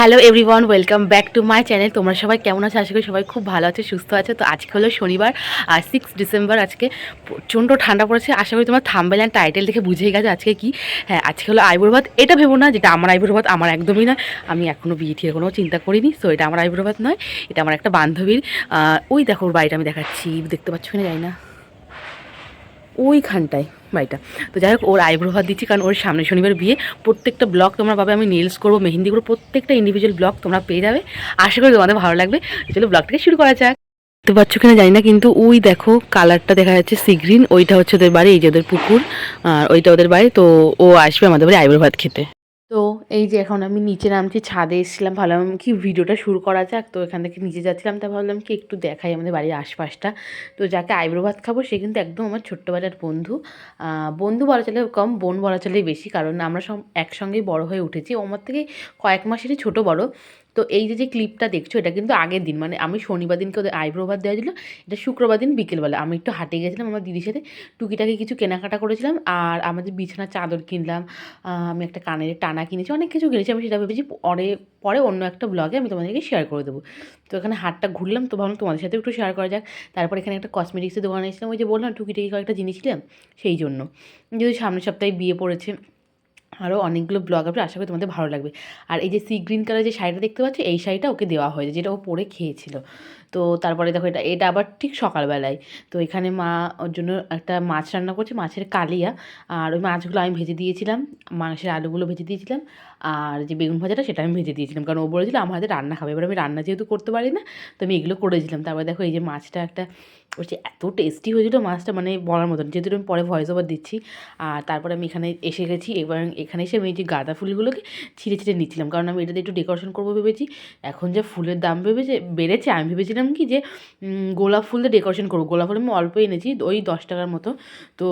Hello everyone, welcome back to my channel. তোমরা সবাই কেমন আছো? আশা করি সবাই খুব ভালো আছে, সুস্থ আছে। তো আজকে হলো শনিবার, আর সিক্স ডিসেম্বর আজকে প্রচণ্ড ঠান্ডা পড়েছে। আশা করি তোমার থাম্বেল অ্যান্ড টাইটেল দেখে বুঝেই গেছে আজকে কি। হ্যাঁ আজকে হলো আইবুড়ো এটা ভেবো না যেটা আমার আইবুড়ো আমার একদমই নয় আমি এখনও বিয়ে ঠিয়ে কোনো চিন্তা করিনি সো এটা আমার আইবুড়ো নয়। এটা আমার একটা বান্ধবীর ওই দেখো বাড়িটা আমি দেখাচ্ছি। দেখতে পাচ্ছ কিনা যাই না। ওইখানটায় বাড়িটা। তো যাই হোক, ওর আইব্রো হাত দিচ্ছি, কারণ ওর সামনে শনিবার বিয়ে। প্রত্যেকটা ব্লগ তোমরা পাবে, আমি নেলস করব, মেহেন্দি করব, প্রত্যেকটা ইন্ডিভিজুয়াল ব্লগ তোমরা পেয়ে যাবে। আশা করি তোমাদের ভালো লাগবে। চলো ব্লগটাকে শুরু করা যাক। দেখতে পাচ্ছ কিনা জানি না, কিন্তু ওই দেখো কালারটা দেখা যাচ্ছে সি গ্রিন ওইটা হচ্ছে ওদের বাড়ি, এই যে ওদের পুকুর, আর ওইটা ওদের বাড়ি, তো ও আসবে আমাদের বাড়ি আইব্রো ভাত খেতে। তো এই যে এখন আমি নিচে নামছি, ছাদে এসেছিলাম, ভাবলাম কি ভিডিওটা শুরু করা যাক। তো এখান থেকে নিচে যাচ্ছিলাম, তা ভাবলাম কি একটু দেখাই আমাদের বাড়ির আশপাশটা। তো যাকে আইব্রো ভাত খাব, সে কিন্তু একদম আমার ছোট্টবেলার বন্ধু। বন্ধু বলা চলে, কম বোন বলা চলে বেশি, কারণ আমরা সব একসঙ্গেই বড় হয়ে উঠেছি। আমার থেকে কয়েক মাসেরই ছোট বড়। তো এই যে যে ক্লিপটা দেখছ, এটা কিন্তু আগের দিন। মানে আমি শনিবার দিনকে ওদের আইব্রো ভাত দেওয়া ছিল, এটা শুক্রবার দিন বিকেলবেলা। আমি একটু হাটে গেছিলাম আমার দিদির সাথে, টুকিটাকি কিছু কেনাকাটা করেছিলাম, আর আমাদের বিছানার চাদর কিনলাম আমি একটা কানের টানা কিনেছি, অনেক কিছু কিনেছি, আমি সেটা ভেবেছি পরে পরে অন্য একটা ব্লগে আমি তোমাদেরকে শেয়ার করে দেবো। তো এখানে হাটটা ঘুরলাম, তো ভাবলাম তোমাদের সাথে একটু শেয়ার করা যাক। তারপর এখানে একটা কসমেটিক্সের দোকানে এসেছিলাম, ওই যে বললাম টুকিটাকি কয়েকটা জিনিস নিলাম সেই জন্য। যদি সামনের সপ্তাহে বিয়ে পড়েছে আরও অনেকগুলো ব্লগ আপনি আশা করি তোমাদের ভালো লাগবে। আর এই যে সি গ্রিন কালার যে শাড়িটা দেখতে পাচ্ছ, এই শাড়িটা ওকে দেওয়া হয়েছে, যেটা ও পরে খেয়েছিল। তো তারপরে দেখো এটা এটা আবার ঠিক সকালবেলায়। তো এখানে মা ওর জন্য একটা মাছ রান্না করছে, মাছের কালিয়া। আর ওই মাছগুলো আমি ভেজে দিয়েছিলাম মাংসের আলুগুলো ভেজে দিয়েছিলাম। আর যে বেগুন ভাজাটা সেটা আমি ভেজে দিয়েছিলাম। কারণ ও বলেছিল, আমার হাতে রান্না খাবে। এবার আমি রান্না যেহেতু করতে পারি না, তো আমি এগুলো করেছিলাম তারপরে দেখো এই যে মাছটা একটা হচ্ছে এত টেস্টি হয়েছিল মাছটা মানে বলার মতন যেহেতু আমি পরে ভয়েস ওভার দিচ্ছি, আর তারপরে আমি এখানে এসে গেছি এবার এখানে এসে আমি এই যে গাঁদা ফুলগুলোকে ছিঁড়ে ছিঁড়ে নিচ্ছিলাম। কারণ আমি এটাতে একটু ডেকোরেশন করব ভেবেছি। এখন যে ফুলের দাম ভেবেছে, বেড়েছে, আমি ভেবেছিলাম কি যে গোলাপ ফুল দিয়ে ডেকোরেশন করব। গোলাপ ফুল আমি অল্প এনেছি, ওই দশ টাকার মতো। তো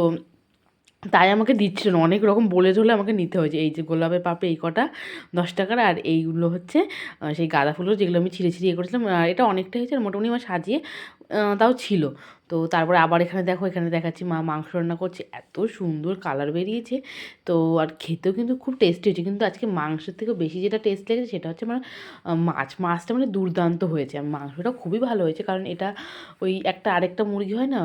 তাই আমাকে দিচ্ছিল না। অনেক রকম বলে চলে আমাকে নিতে হয়েছে এই যে গোলাপের পাপড়ি এই কটা দশ টাকার আর এইগুলো হচ্ছে সেই গাঁদা ফুলগুলো যেগুলো আমি ছিঁড়ে ছিঁড়ে ইয়ে করেছিলাম এটা অনেকটা হয়েছে আর মোটামুটি আমার সাজিয়ে তাও ছিল। তো তারপরে আবার এখানে দেখো, এখানে দেখাচ্ছি মা মাংস রান্না করছে, এত সুন্দর কালার বেরিয়েছে। তো আর খেতেও কিন্তু খুব টেস্টি হয়েছে। কিন্তু আজকে মাংসের থেকেও বেশি যেটা টেস্ট লেগেছে সেটা হচ্ছে মানে মাছ। মাছটা মানে দুর্দান্ত হয়েছে। আর মাংসটা খুবই ভালো হয়েছে। কারণ এটা ওই একটা আরেকটা মুরগি হয় না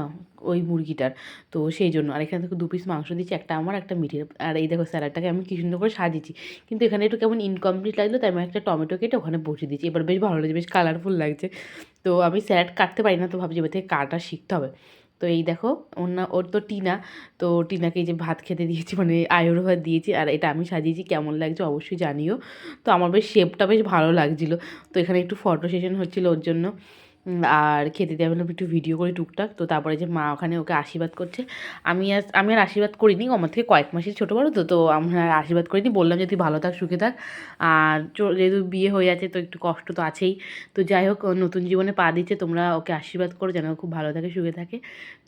ওই মুরগিটার। তো সেই জন্য আর এখানে দেখো দু পিস মাংস দিচ্ছি, একটা আমার, একটা মিঠের। আর এই দেখো স্যালাডটাকে আমি কি সুন্দর করে সাজিয়েছি। কিন্তু এখানে একটু কেমন ইনকমপ্লিট লাগল, তাই আমি একটা টমেটো কেটে ওখানে বসিয়ে দিয়েছি। এবার বেশ ভালো লাগছে, বেশ কালারফুল লাগছে। তো আমি স্যালাড কাটতে পারি না, তো ভাবছি এবার থেকে কাটা শিখতে হবে। তো এই দেখো, ওর না, ওর তো টিনা। তো টিনাকে এই যে ভাত খেতে দিয়েছি মানে আয়ুর ভাত দিয়েছি, আর এটা আমি সাজিয়েছি, কেমন লাগছে অবশ্যই জানিও। তো আমার বেশ শেপটা বেশ ভালো লাগছিল। তো এখানে একটু ফটো সেশন হচ্ছিল ওর জন্য। আর খেতে দিয়ে ভাবলাম একটু ভিডিও করি টুকটাক। তো তারপরে যে মা ওখানে ওকে আশীর্বাদ করছে। আমি আর আমি আর আশীর্বাদ করিনি আমার থেকে কয়েক মাসের ছোটো বড়ো তো তো আমরা আশীর্বাদ করিনি। বললাম যে তুই ভালো থাক, সুখে থাক। আর যেহেতু বিয়ে হয়ে আছে, তো একটু কষ্ট তো আছেই। তো যাই হোক নতুন জীবনে পা দিচ্ছে, তোমরা ওকে আশীর্বাদ করো যেন খুব ভালো থাকে, সুখে থাকে।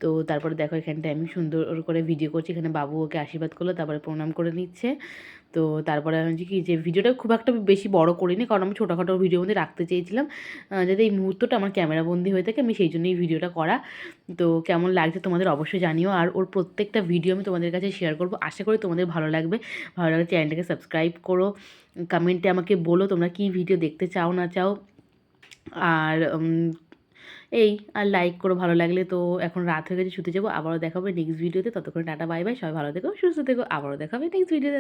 তো তারপরে দেখো এখানটায় আমি সুন্দর করে ভিডিও করছি। এখানে বাবু ওকে আশীর্বাদ করল, তারপরে প্রণাম করে নিচ্ছে। তো তারপরে আমি হচ্ছে কি যে ভিডিওটা খুব একটা বেশি বড় করিনি, কারণ আমি ছোটোখাটো ভিডিওর মধ্যে রাখতে চেয়েছিলাম যাতে এই মুহূর্তটা আমার ক্যামেরাবন্দি হয়ে থাকে, আমি সেই জন্যই ভিডিওটা করা। তো কেমন লাগছে তোমাদের অবশ্যই জানিও, আর ওর প্রত্যেকটা ভিডিও আমি তোমাদের কাছে শেয়ার করব। আশা করি তোমাদের ভালো লাগবে, ভালো লাগলে চ্যানেলটাকে সাবস্ক্রাইব করো, কমেন্টে আমাকে বলো তোমরা কী ভিডিও দেখতে চাও, না চাও। আর এই, আর লাইক করো, ভালো লাগলে তো এখন রাত হয়ে গেছে, শুতে যাব, আবারও দেখাবে নেক্সট ভিডিওতে ততক্ষণ টাটা বাই বাই সবাই ভালো থেকো, সুস্থ থেকো, আবারও দেখাবে নেক্সট ভিডিওতে